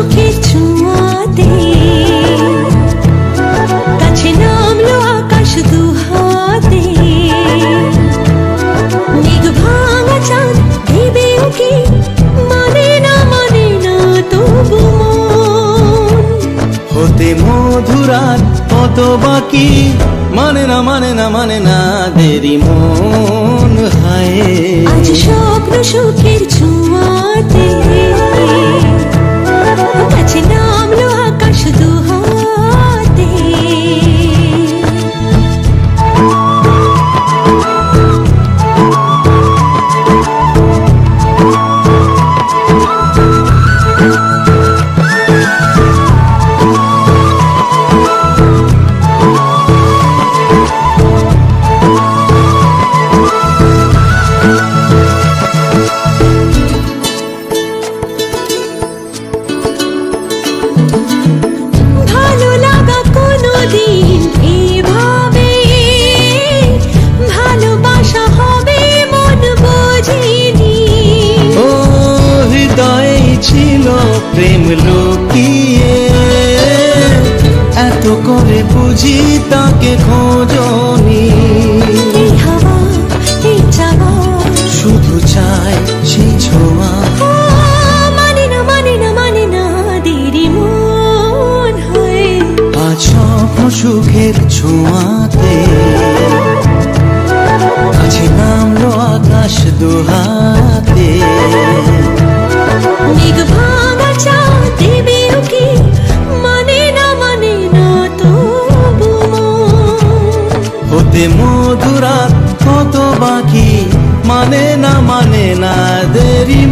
সুখের ছোঁয়াতে। কাছে নামলো আকাশ দুহাতে। মেঘ ভাঙা চাঁদ দেবে ওকে মানে না মানে না তবু হতে মধুরাত কত বাকি মানে না মানে না মানে না দেরি মন হায়। আজ স্বপ্ন সুখের ছোঁয়াতে। লুকিয়ে এত করে বুঝি তাকে খোঁজনি। শুধু চাই সেই ছোঁয়া। মানে না মানে না মানে না দেরি মন হয়। আজ সুখের ছোঁয়াতে। কাছে নামলো আকাশ দুহাতে। মেঘ হতে মধুরা কত বাকি মানে না মানে না দেরি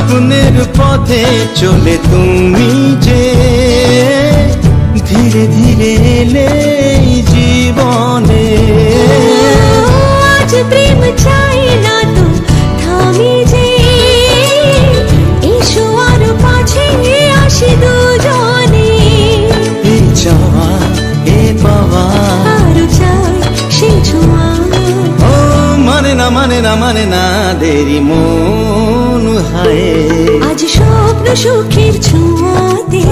স্বপ্নের পথে চলে তুমি যে ধীরে ধীরে এলে জীবনে। আজ প্রেম চাই না তো থামি যে। এসো আর পাছে আসি দুজনে। এই চাওয়া এ পাওয়া। আরও চাই সেই ছোঁয়া। ও মানে না মানে না মানে না দেরি মন। হায়। আজ স্বপ্ন সুখের ছোঁয়াতে।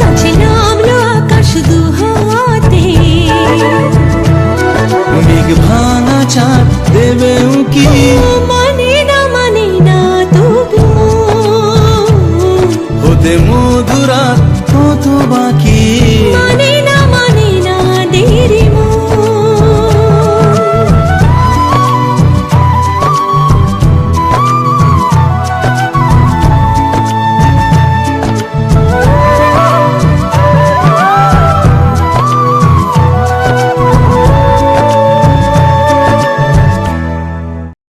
কাছে নামলো আকাশ দুহাতে। মেঘ ভাঙা চাঁদ দেবে উকি। মানে না মানে না তবু হতে মধুরাত কত বাকি। মানে